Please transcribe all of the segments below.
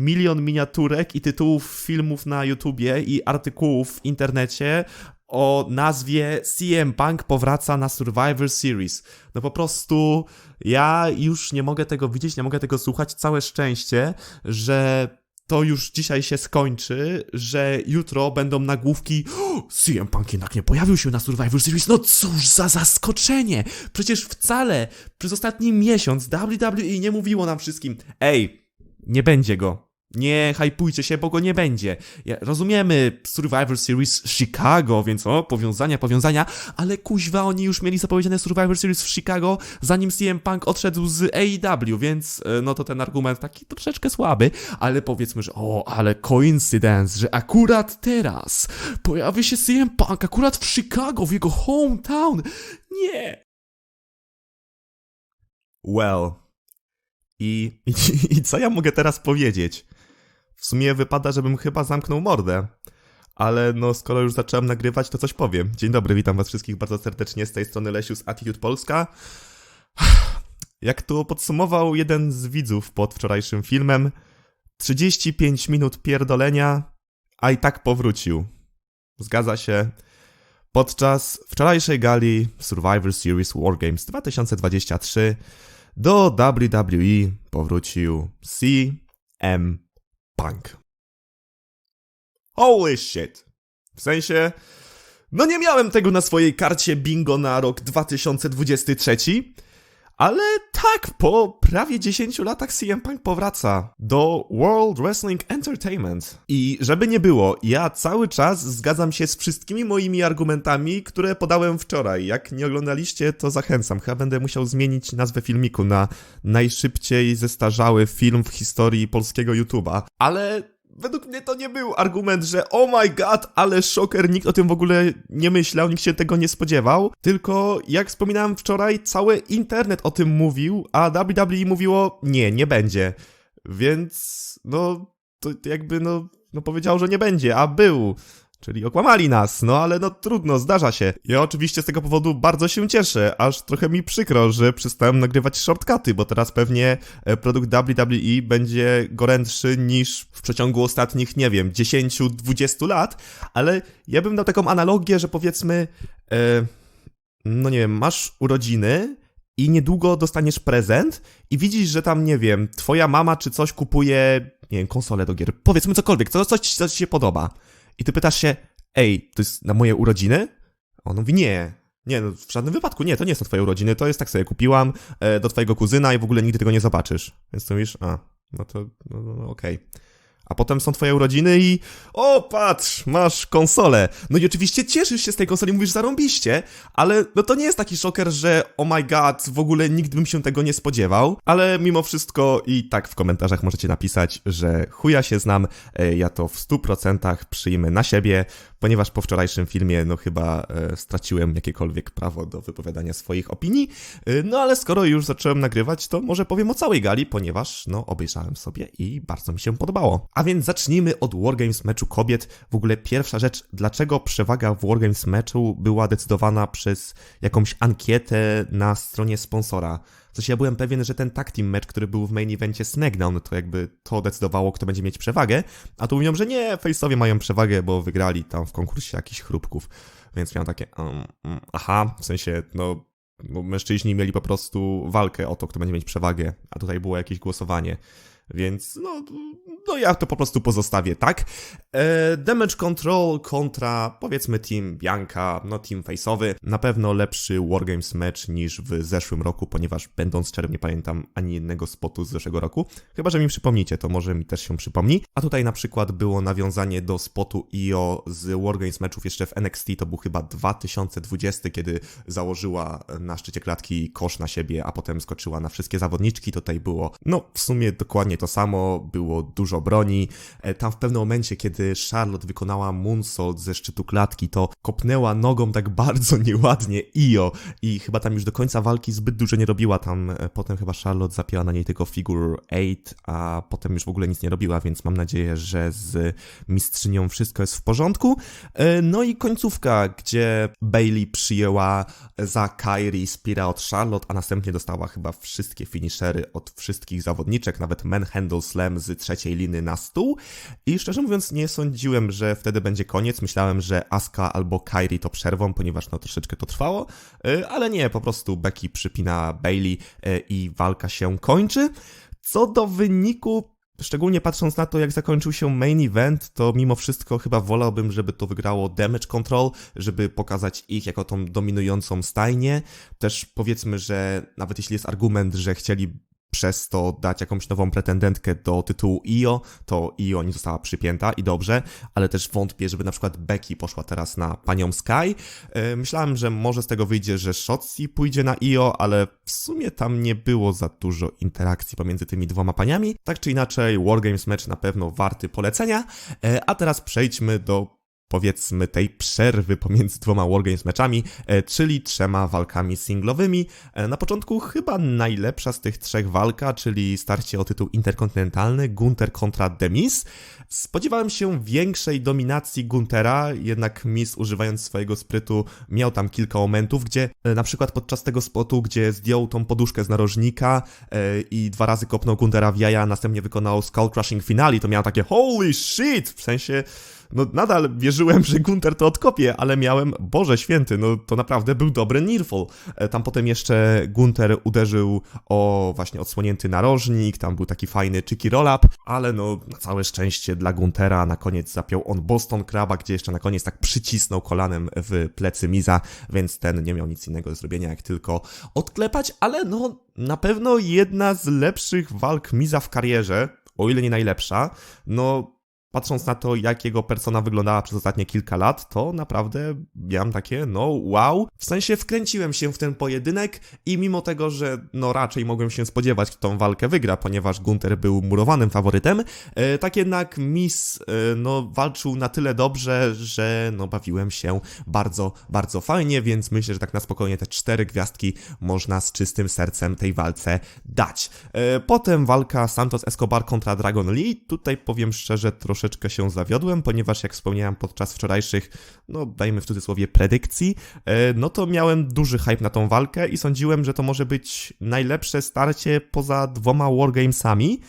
milion miniaturek i tytułów filmów na YouTubie i artykułów w internecie o nazwie CM Punk powraca na Survivor Series. No po prostu ja już nie mogę tego widzieć, nie mogę tego słuchać. Całe szczęście, że to już dzisiaj się skończy, że jutro będą nagłówki "O, CM Punk jednak nie pojawił się na Survivor Series, no cóż za zaskoczenie! Przecież wcale przez ostatni miesiąc WWE nie mówiło nam wszystkim Ej, nie będzie go. Nie hypujcie się, bo go nie będzie. Ja, rozumiemy Survivor Series Chicago, więc o, powiązania, powiązania, ale kuźwa, oni już mieli zapowiedziane Survivor Series w Chicago, zanim CM Punk odszedł z AEW, więc e, no to ten argument taki troszeczkę słaby, ale powiedzmy, że o, ale coincidence, że akurat teraz pojawi się CM Punk, akurat w Chicago, w jego hometown. Nie. Well. I, i, I co ja mogę teraz powiedzieć? W sumie wypada, żebym chyba zamknął mordę. Ale no, skoro już zacząłem nagrywać, to coś powiem. Dzień dobry, witam was wszystkich bardzo serdecznie z tej strony Lesiu z Attitude Polska. Jak tu podsumował jeden z widzów pod wczorajszym filmem, 35 minut pierdolenia, a i tak powrócił. Zgadza się. Podczas wczorajszej gali Survivor Series Wargames 2023 do WWE powrócił CM Punk. Holy shit. W sensie, no nie miałem tego na swojej karcie bingo na rok 2023, ale tak, po prawie 10 latach CM Punk powraca do World Wrestling Entertainment. I żeby nie było, ja cały czas zgadzam się z wszystkimi moimi argumentami, które podałem wczoraj. Jak nie oglądaliście, to zachęcam. Chyba będę musiał zmienić nazwę filmiku na najszybciej zestarzały film w historii polskiego YouTube'a. Ale według mnie to nie był argument, że oh my god, ale szoker, nikt o tym w ogóle nie myślał, nikt się tego nie spodziewał, tylko jak wspominałem wczoraj, cały internet o tym mówił, a WWE mówiło nie, nie będzie. Więc no to jakby no, no powiedział, że nie będzie, a był. Czyli okłamali nas, no ale no trudno, zdarza się. Ja oczywiście z tego powodu bardzo się cieszę, aż trochę mi przykro, że przestałem nagrywać shortcuty, bo teraz pewnie e, produkt WWE będzie gorętszy niż w przeciągu ostatnich, nie wiem, 10-20 lat, ale ja bym dał taką analogię, że powiedzmy, e, no nie wiem, masz urodziny i niedługo dostaniesz prezent i widzisz, że tam, nie wiem, twoja mama czy coś kupuje, nie wiem, konsolę do gier, powiedzmy cokolwiek, co, coś, coś ci się podoba. I ty pytasz się, ej, to jest na moje urodziny? On mówi, nie. Nie, no w żadnym wypadku nie, to nie są twoje urodziny, to jest tak sobie kupiłam e, do twojego kuzyna i w ogóle nigdy tego nie zobaczysz. Więc ty mówisz, a, no to, no, no, no okej. A potem są twoje urodziny i o, patrz, masz konsolę. No i oczywiście cieszysz się z tej konsoli, mówisz zarąbiście, ale no to nie jest taki szoker, że oh my god, w ogóle nikt bym się tego nie spodziewał. Ale mimo wszystko i tak w komentarzach możecie napisać, że chuja się znam, e, ja to w 100% przyjmę na siebie, ponieważ po wczorajszym filmie no chyba e, straciłem jakiekolwiek prawo do wypowiadania swoich opinii. E, no ale skoro już zacząłem nagrywać, to może powiem o całej gali, ponieważ no obejrzałem sobie i bardzo mi się podobało. A więc zacznijmy od Wargames meczu kobiet. W ogóle pierwsza rzecz, dlaczego przewaga w Wargames meczu była decydowana przez jakąś ankietę na stronie sponsora. W sensie ja byłem pewien, że ten tag team mecz, który był w main evencie SmackDown, to jakby to decydowało, kto będzie mieć przewagę, a tu mówią, że nie, face'owie mają przewagę, bo wygrali tam w konkursie jakichś chrupków, więc miałem takie, um, um, aha, w sensie, no, mężczyźni mieli po prostu walkę o to, kto będzie mieć przewagę, a tutaj było jakieś głosowanie. Więc no, no ja to po prostu pozostawię, tak? E, damage Control kontra powiedzmy Team Bianca, no Team Face'owy. Na pewno lepszy Wargames match niż w zeszłym roku, ponieważ będąc szczerym nie pamiętam ani jednego spotu z zeszłego roku. Chyba, że mi przypomnicie, to może mi też się przypomni. A tutaj na przykład było nawiązanie do spotu IO z Wargames meczów jeszcze w NXT, to był chyba 2020, kiedy założyła na szczycie klatki kosz na siebie, a potem skoczyła na wszystkie zawodniczki. Tutaj było, no w sumie dokładnie to samo, było dużo broni. E, Tam w pewnym momencie, kiedy Charlotte wykonała moonsault ze szczytu klatki, to kopnęła nogą tak bardzo nieładnie Io i chyba tam już do końca walki zbyt dużo nie robiła. Tam e, potem chyba Charlotte zapięła na niej tylko figure 8, a potem już w ogóle nic nie robiła, więc mam nadzieję, że z mistrzynią wszystko jest w porządku. E, No i końcówka, gdzie Bailey przyjęła za Kairi Spira od Charlotte, a następnie dostała chyba wszystkie finishery od wszystkich zawodniczek, nawet Manhandle handle slam z trzeciej liny na stół i szczerze mówiąc nie sądziłem, że wtedy będzie koniec. Myślałem, że Asuka albo Kairi to przerwą, ponieważ no troszeczkę to trwało, y, ale nie, po prostu Becky przypina Bailey y, i walka się kończy. Co do wyniku, Szczególnie patrząc na to, jak zakończył się main event, to mimo wszystko chyba wolałbym, żeby to wygrało Damage Control, żeby pokazać ich jako tą dominującą stajnię. Też powiedzmy, że nawet jeśli jest argument, że chcieli przez to dać jakąś nową pretendentkę do tytułu IO, to IO nie została przypięta i dobrze, ale też wątpię, żeby na przykład Becky poszła teraz na panią Sky. E, myślałem, że może z tego wyjdzie, że Shotzi pójdzie na IO, ale w sumie tam nie było za dużo interakcji pomiędzy tymi dwoma paniami. Tak czy inaczej, Wargames Match na pewno warty polecenia. E, a teraz przejdźmy do powiedzmy tej przerwy pomiędzy dwoma Wargames meczami, e, czyli trzema walkami singlowymi. E, na początku chyba najlepsza z tych trzech walka, czyli starcie o tytuł interkontynentalny Gunter kontra Demis. Spodziewałem się większej dominacji Guntera, jednak Miz używając swojego sprytu miał tam kilka momentów, gdzie e, na przykład podczas tego spotu, gdzie zdjął tą poduszkę z narożnika i dwa razy kopnął Guntera w jaja, następnie wykonał Skull Crushing Finale, to miał takie holy shit, w sensie no nadal wierzyłem, że Gunter to odkopie, ale miałem, Boże święty, no to naprawdę był dobry Nirful. E, tam potem jeszcze Gunter uderzył o właśnie odsłonięty narożnik, tam był taki fajny cheeky roll-up, ale no na całe szczęście dla Guntera na koniec zapiął on Boston Craba, gdzie jeszcze na koniec tak przycisnął kolanem w plecy Miza, więc ten nie miał nic innego do zrobienia jak tylko odklepać, ale no na pewno jedna z lepszych walk Miza w karierze, o ile nie najlepsza, no patrząc na to, jak jego persona wyglądała przez ostatnie kilka lat, to naprawdę miałem takie, no wow. W sensie wkręciłem się w ten pojedynek i mimo tego, że no raczej mogłem się spodziewać, kto tą walkę wygra, ponieważ Gunter był murowanym faworytem, e, tak jednak Miss e, no walczył na tyle dobrze, że no bawiłem się bardzo, bardzo fajnie, więc myślę, że tak na spokojnie te cztery gwiazdki można z czystym sercem tej walce dać. E, potem walka Santos Escobar kontra Dragon Lee. Tutaj powiem szczerze, troszkę troszeczkę się zawiodłem, ponieważ jak wspomniałem podczas wczorajszych, no dajmy w cudzysłowie predykcji, e, no to miałem duży hype na tą walkę i sądziłem, że to może być najlepsze starcie poza dwoma wargamesami.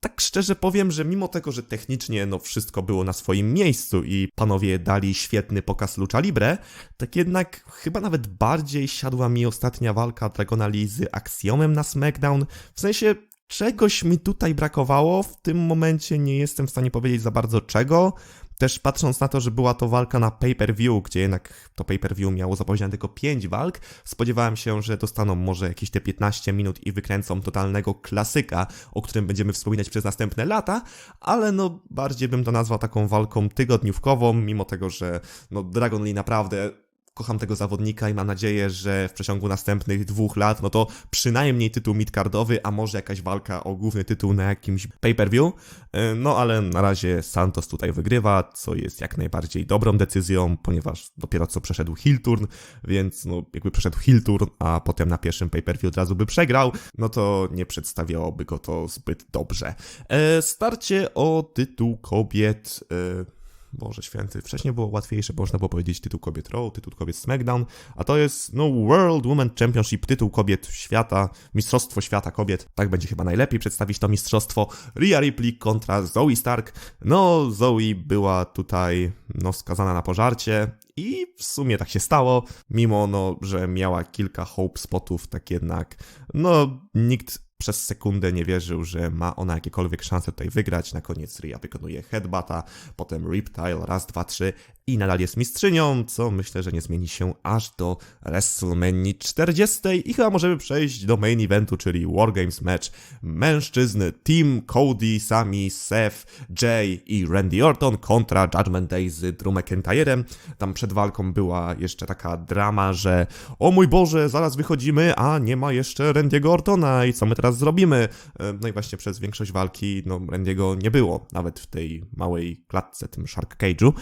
Tak szczerze powiem, że mimo tego, że technicznie no wszystko było na swoim miejscu i panowie dali świetny pokaz Lucha Libre, tak jednak chyba nawet bardziej siadła mi ostatnia walka Dragona Lee z Axiomem na SmackDown. W sensie Czegoś mi tutaj brakowało, w tym momencie nie jestem w stanie powiedzieć za bardzo czego. Też patrząc na to, że była to walka na pay-per-view, gdzie jednak to pay-per-view miało zapowiedziane tylko 5 walk, spodziewałem się, że dostaną może jakieś te 15 minut i wykręcą totalnego klasyka, o którym będziemy wspominać przez następne lata, ale no bardziej bym to nazwał taką walką tygodniówkową, mimo tego, że no Dragon Lee naprawdę kocham tego zawodnika i mam nadzieję, że w przeciągu następnych dwóch lat, no to przynajmniej tytuł midcardowy, a może jakaś walka o główny tytuł na jakimś pay-per-view. E, no ale na razie Santos tutaj wygrywa, co jest jak najbardziej dobrą decyzją, ponieważ dopiero co przeszedł heel turn, więc no jakby przeszedł heel turn, a potem na pierwszym pay-per-view od razu by przegrał, no to nie przedstawiałoby go to zbyt dobrze. E, starcie o tytuł kobiet... E, Boże święty, wcześniej było łatwiejsze, można było powiedzieć tytuł kobiet Raw, tytuł kobiet SmackDown, a to jest, no, World Women Championship, tytuł kobiet świata, Mistrzostwo Świata Kobiet, tak będzie chyba najlepiej przedstawić to mistrzostwo, Rhea Ripley kontra Zoe Stark, no, Zoe była tutaj, no, skazana na pożarcie i w sumie tak się stało, mimo, no, że miała kilka hope spotów, tak jednak, no, nikt przez sekundę nie wierzył, że ma ona jakiekolwiek szanse tutaj wygrać. Na koniec Rhea wykonuje headbata, potem Riptile, raz, dwa, trzy i nadal jest mistrzynią, co myślę, że nie zmieni się aż do WrestleMania 40 i chyba możemy przejść do main eventu, czyli Wargames match mężczyzn Team Cody, Sami, Seth, Jay i Randy Orton kontra Judgment Day z Drew McIntyrem. Tam przed walką była jeszcze taka drama, że o mój Boże, zaraz wychodzimy, a nie ma jeszcze Randy'ego Ortona i co my teraz zrobimy? E, no i właśnie przez większość walki no Randy'ego nie było, nawet w tej małej klatce, tym Shark Cage'u.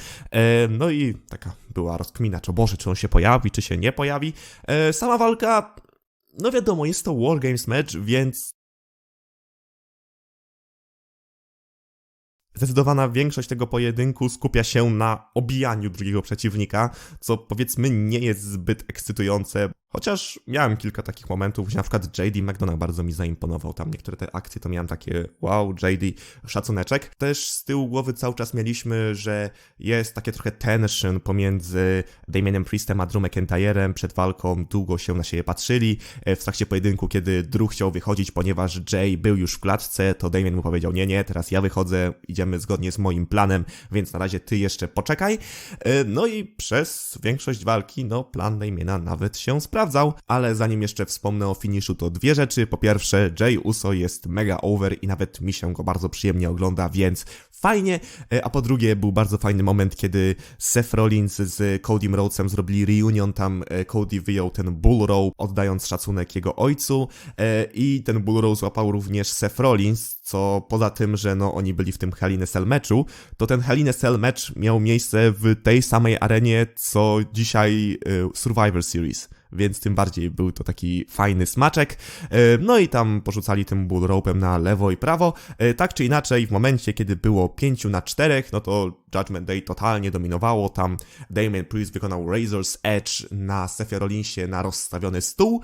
No i taka była rozkmina, czy Boże, czy on się pojawi, czy się nie pojawi. E, sama walka, no wiadomo, jest to Wargames match, więc Zdecydowana większość tego pojedynku skupia się na obijaniu drugiego przeciwnika, co powiedzmy nie jest zbyt ekscytujące, chociaż miałem kilka takich momentów, gdzie na przykład JD McDonough bardzo mi zaimponował, tam niektóre te akcje to miałem takie wow, JD, szacuneczek. Też z tyłu głowy cały czas mieliśmy, że jest takie trochę tension pomiędzy Damianem Priestem a Drew McIntyrem przed walką, długo się na siebie patrzyli, w trakcie pojedynku, kiedy Drew chciał wychodzić, ponieważ Jay był już w klatce, to Damian mu powiedział, nie, nie, teraz ja wychodzę, idziemy zgodnie z moim planem, więc na razie ty jeszcze poczekaj. E, No i przez większość walki, no plan Damiana nawet się sprawdzał, ale zanim jeszcze wspomnę o finiszu, to dwie rzeczy. Po pierwsze, Jay Uso jest mega over i nawet mi się go bardzo przyjemnie ogląda, więc fajnie, E, a po drugie był bardzo fajny moment, kiedy Seth Rollins z Cody Rhodesem zrobili reunion, tam e, Cody wyjął ten Bull Row, oddając szacunek jego ojcu i ten Bull Row złapał również Seth Rollins, co poza tym, że no oni byli w tym Hell in a Cell meczu, to ten Hell in a Cell mecz miał miejsce w tej samej arenie, co dzisiaj e, Survivor Series więc tym bardziej był to taki fajny smaczek. E, No i tam porzucali tym bull rope'em na lewo i prawo. E, Tak czy inaczej, w momencie, kiedy było 5 na 4, no to Judgment Day totalnie dominowało. Tam Damien Priest wykonał Razor's Edge na Sethie Rollinsie na rozstawiony stół.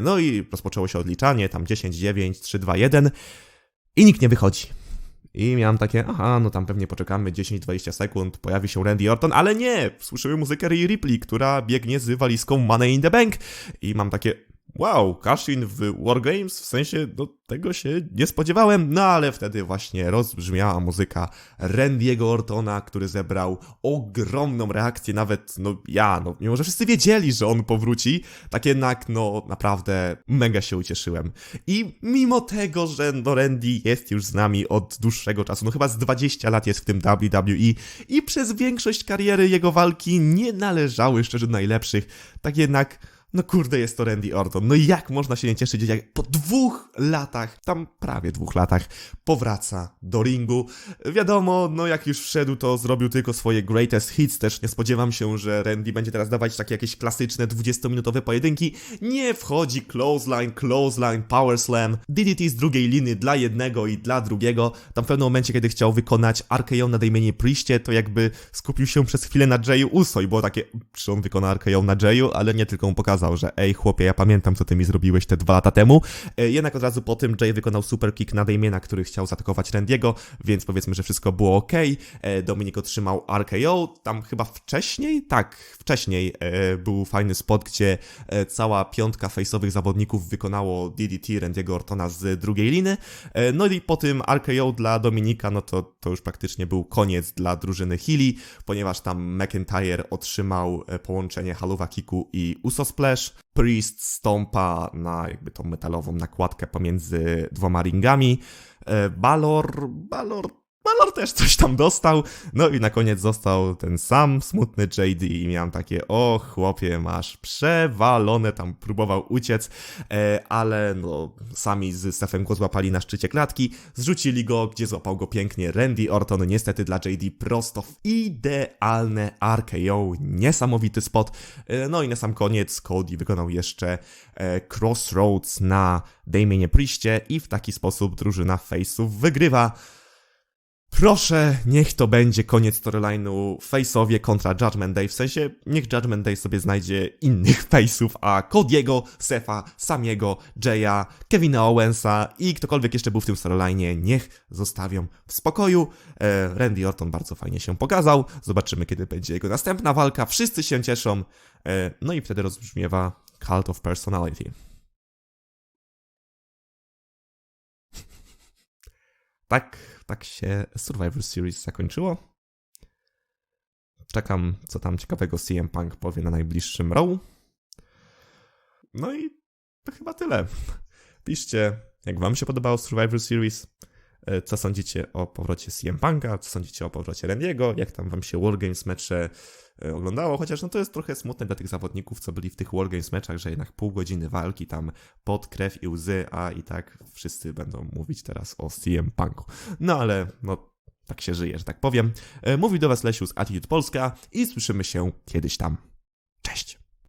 No i rozpoczęło się odliczanie, tam 10, 9, 3, 2, 1 i nikt nie wychodzi. I miałem takie, aha, no tam pewnie poczekamy 10-20 sekund, pojawi się Randy Orton, ale nie! Słyszymy muzykę Rhea Ripley, która biegnie z walizką Money in the Bank. I mam takie, wow, cash-in w Wargames, w sensie, no tego się nie spodziewałem, no ale wtedy właśnie rozbrzmiała muzyka Randy'ego Ortona, który zebrał ogromną reakcję, nawet, no ja, no mimo, że wszyscy wiedzieli, że on powróci, tak jednak, no naprawdę mega się ucieszyłem. I mimo tego, że no Randy jest już z nami od dłuższego czasu, no chyba z 20 lat jest w tym WWE i przez większość kariery jego walki nie należały szczerze do najlepszych, tak jednak no kurde, jest to Randy Orton. No jak można się nie cieszyć, jak po dwóch latach, tam prawie dwóch latach, powraca do ringu. Wiadomo, no jak już wszedł, to zrobił tylko swoje greatest hits. Też nie spodziewam się, że Randy będzie teraz dawać takie jakieś klasyczne 20-minutowe pojedynki. Nie wchodzi clothesline, clothesline, power slam, DDT z drugiej liny dla jednego i dla drugiego. Tam w pewnym momencie, kiedy chciał wykonać RKO na Damianie Priestie, to jakby skupił się przez chwilę na Jayu Uso i było takie, czy on wykona RKO na Jayu, ale nie tylko mu pokazał, że ej chłopie, ja pamiętam co ty mi zrobiłeś te dwa lata temu. E, Jednak od razu po tym Jay wykonał super kick na Damiena, który chciał zaatakować Randiego, więc powiedzmy, że wszystko było ok. E, Dominik otrzymał RKO, tam chyba wcześniej, tak, wcześniej e, był fajny spot, gdzie cała piątka face'owych zawodników wykonało DDT Randiego Ortona z drugiej liny. No i po tym RKO dla Dominika, no to, to już praktycznie był koniec dla drużyny Healy, ponieważ tam McIntyre otrzymał połączenie haluwa kicku i Uso Splash. Priest stąpa na jakby tą metalową nakładkę pomiędzy dwoma ringami. E, Balor, Balor, Balor też coś tam dostał. No i na koniec został ten sam smutny JD i miałem takie, o chłopie, masz przewalone, tam próbował uciec, e, ale no sami z Stephem go złapali na szczycie klatki, zrzucili go, gdzie złapał go pięknie Randy Orton, niestety dla JD prosto w idealne RKO, niesamowity spot. E, no i na sam koniec Cody wykonał jeszcze e, Crossroads na Damienie Priestie i w taki sposób drużyna Face'ów wygrywa. Proszę, niech to będzie koniec storyline'u. Face'owie kontra Judgment Day, w sensie niech Judgment Day sobie znajdzie innych Face'ów, a Cody'ego, Sefa, Samiego, Jaya, Kevina Owensa i ktokolwiek jeszcze był w tym storyline'ie, niech zostawią w spokoju. E, Randy Orton bardzo fajnie się pokazał, zobaczymy kiedy będzie jego następna walka, wszyscy się cieszą, e, no i wtedy rozbrzmiewa Cult of Personality. Tak, tak się Survivor Series zakończyło. Czekam, co tam ciekawego CM Punk powie na najbliższym row. No i to chyba tyle. Piszcie, jak wam się podobało Survivor Series, co sądzicie o powrocie CM Punka, co sądzicie o powrocie Randy'ego, jak tam wam się Wargames mecze e, oglądało, chociaż no to jest trochę smutne dla tych zawodników, co byli w tych Wargames meczach, że jednak pół godziny walki tam pod krew i łzy, a i tak wszyscy będą mówić teraz o CM Punku. No ale no tak się żyje, że tak powiem. E, Mówi do was Lesiu z Attitude Polska i słyszymy się kiedyś tam.